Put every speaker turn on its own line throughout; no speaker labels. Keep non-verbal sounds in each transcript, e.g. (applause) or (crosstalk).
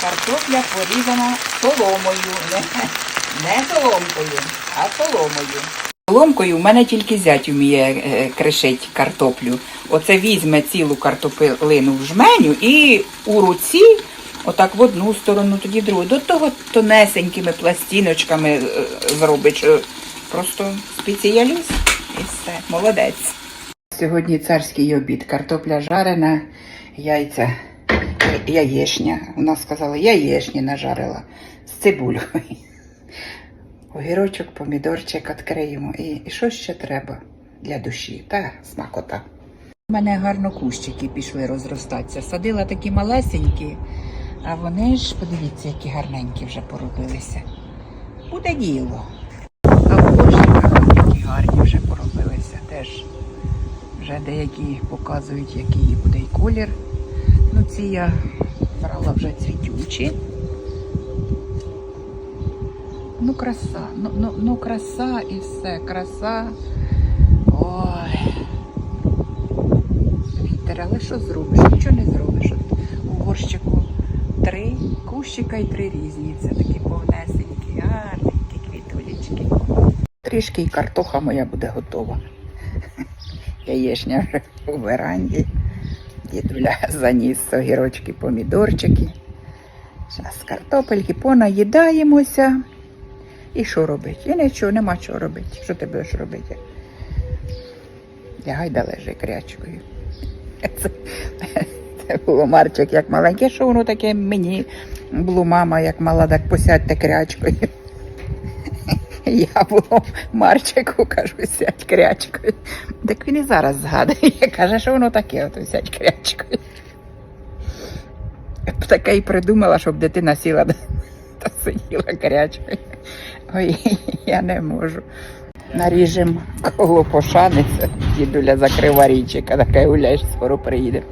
Картопля порізана соломою. Не, (laughs) не соломкою, а соломою. Соломкою в мене тільки зять вміє е, кришить картоплю. Оце візьме цілу картоплину в жменю і у руці, отак в одну сторону, тоді в другу. До того тонесенькими пластиночками е, зробить. Просто спеціаліст і все. Молодець. Сьогодні царський обід. Картопля жарена, яйця, яєшня. У нас сказали, яєшні нажарила з цибулькою. Огірочок, помідорчик відкриємо. І, і що ще треба для душі? Та смакота. У мене гарно кущики пішли розростатися. Садила такі малесенькі, а вони ж, подивіться, які гарненькі вже поробилися. Буде діло. А в кошиках які гарні вже поробилися теж. Вже деякі показують, який буде й колір. Ну, ці я брала вже цвітючі. Ну, краса, ну, ну, ну краса і все, краса. Ой. Вітер, але що зробиш? Нічого не зробиш. От у горщику три кущика і три різні. Це такі повнесенькі, гарненькі квітулечки. Трішки і картоха моя буде готова. (laughs) Яєшня у веранді. Дідуля (laughs) заніс огірочки, помідорчики. Зараз картопельки понаїдаємося. І що робити? І нічого, нема чого робити. Що ти будеш робити? Лягай да лежи крячкою. (laughs) Це, це було Марчик як маленький. Що воно таке мені було мама, як мала, так посядьте крячкою. (laughs) Я було Марчику кажу, сядь крячкою. Так він і зараз згадує, (laughs) каже, що воно таке, ото сядь крячкою. Таке і придумала, щоб дитина сіла (laughs) та сиділа крячкою. Ой, я не можу. Наріжемо коло пошаниця, дідуля закрива річика, така гуляєш, скоро приїдемо.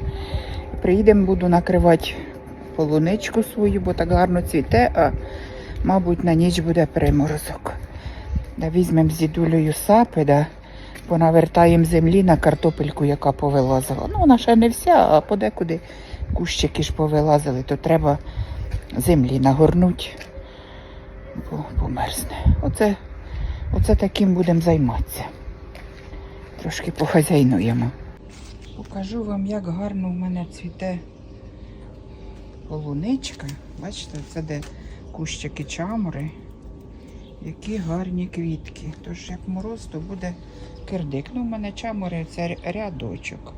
Приїдемо, буду накривати полуничку свою, бо так гарно цвіте, а мабуть на ніч буде приморозок. Да візьмемо з дідулею сапи, да понавертаємо землі на картопельку, яка повилазила. Ну, вона ще не вся, а подекуди кущики ж повилазили, то треба землі нагорнути, бо померзне. Оце, оце таким будемо займатися. Трошки похазяйнуємо. Покажу вам, як гарно в мене цвіте полуничка. Бачите, це де кущики чамури. Які гарні квітки. Тож як мороз, то буде кирдик. Ну, в мене чамури це рядочок.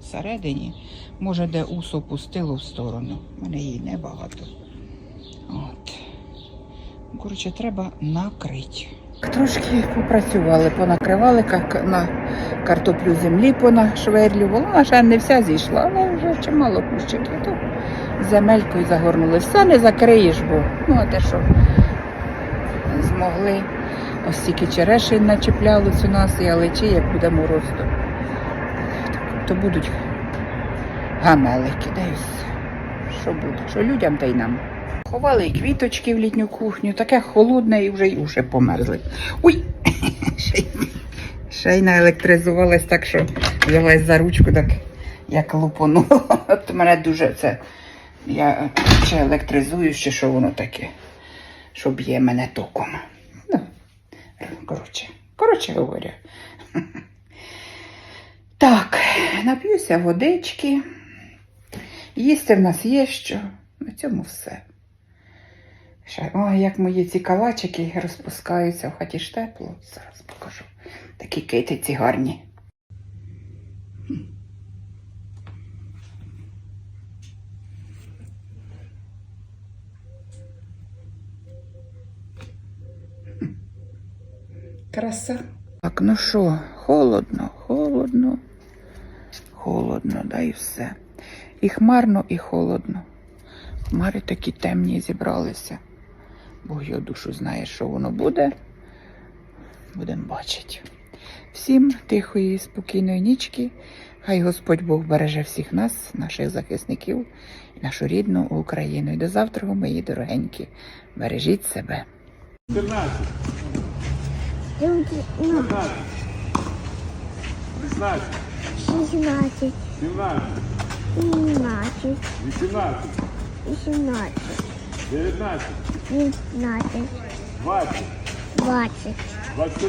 Всередині, може, де усо пустило в сторону. У мене її небагато. От. Коротше, треба накрити. Трошки попрацювали, понакривали как на картоплю землі понашверлювали. Вона ще не вся зійшла, але вже чимало кущиків. То земелькою загорнули. Все не закриєш, бо ну а те що змогли. Ось тільки черешень начеплялось у нас і алечі, як буде мороз, то, будуть гамелики. Да. Що буде? Що людям та й нам. Ховали і квіточки в літню кухню, таке холодне і вже й уші померзли. Ой! (laughs) Ще й, ще й наелектризувалась так, що взялась за ручку, так як лупонула. От мене дуже це. Я ще електризую, ще що воно таке, що б'є мене током. Ну, коротше, коротше говоря. (laughs) Так, нап'юся водички. Їсти в нас є що. На цьому все. Ще, ой, як мої ці калачики розпускаються в хаті ж тепло. Зараз покажу. Такі китиці гарні. Краса. Так, ну що, холодно, холодно, холодно, да і все. І хмарно, і холодно. Хмари такі темні зібралися. Бог його душу знає, що воно буде. Будемо бачити. Всім тихої, спокійної нічки. Хай Господь Бог береже всіх нас, наших захисників, і нашу рідну Україну. І до завтра, мої дорогенькі. Бережіть себе.
14,
Шістнадцять.
Шістнадцять. Сімнадцять.
Сімнадцять.
Вісімнадцять.
Вісімнадцять.
Дев'ятнадцять.
Дев'ятнадцять.
Двадцять.
Двадцять.
Двадцять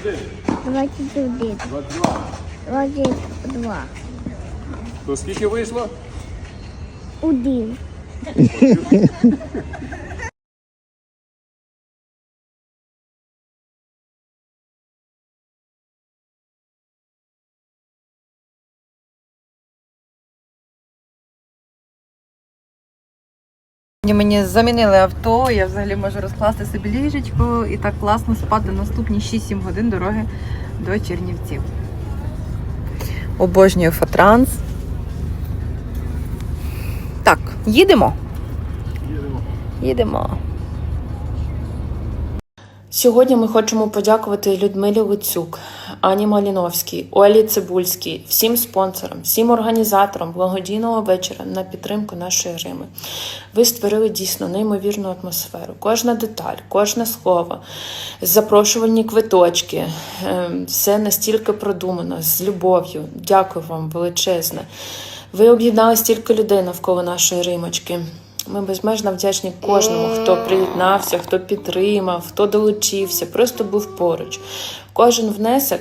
один.
Двадцять
два.
Двадцять
два.
То скільки вийшло?
Один.
Мені замінили авто, я взагалі можу розкласти собі ліжечку і так класно спати наступні 6-7 годин дороги до Чернівців. Обожнюю фатранс. Так, їдемо.
Їдемо.
Їдемо.
Сьогодні ми хочемо подякувати Людмилі Луцюк, Ані Маліновській, Олі Цибульській, всім спонсорам, всім організаторам благодійного вечора на підтримку нашої Рими. Ви створили дійсно неймовірну атмосферу. Кожна деталь, кожне слово, запрошувальні квиточки, ем, все настільки продумано, з любов'ю. Дякую вам величезне. Ви об'єднали стільки людей навколо нашої Римочки. Ми безмежно вдячні кожному, хто приєднався, хто підтримав, хто долучився, просто був поруч. Кожен внесок,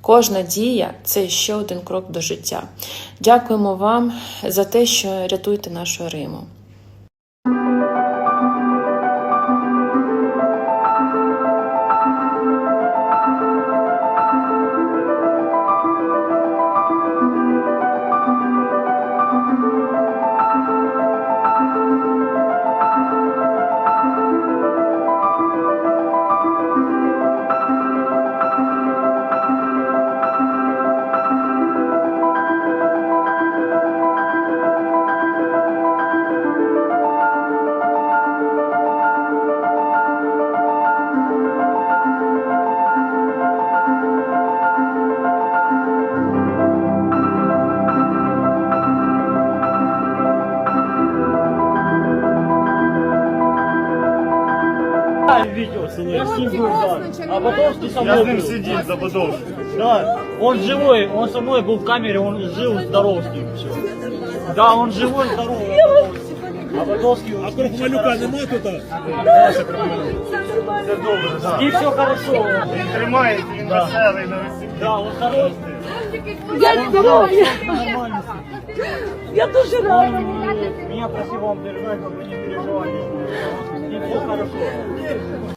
кожна дія це ще один крок до життя. Дякуємо вам за те, що рятуєте нашу Риму.
с ним. А Бодовский со
Я
мной
з ним
был.
сидів за Бодовським.
Да, он живой, он со мной был в камере, он жил здоров с ним. Все. Да, он живой, здоровый. А Бодовский... А Крохмалюка нема тут?
Це добре, так.
И все хорошо.
Він тримається, він
Да.
веселий на весіллі.
Да, он хороший.
Я не знаю.
Нормально.
Я дуже рада.
Меня просил вам передать, чтобы вы не переживали. И все хорошо.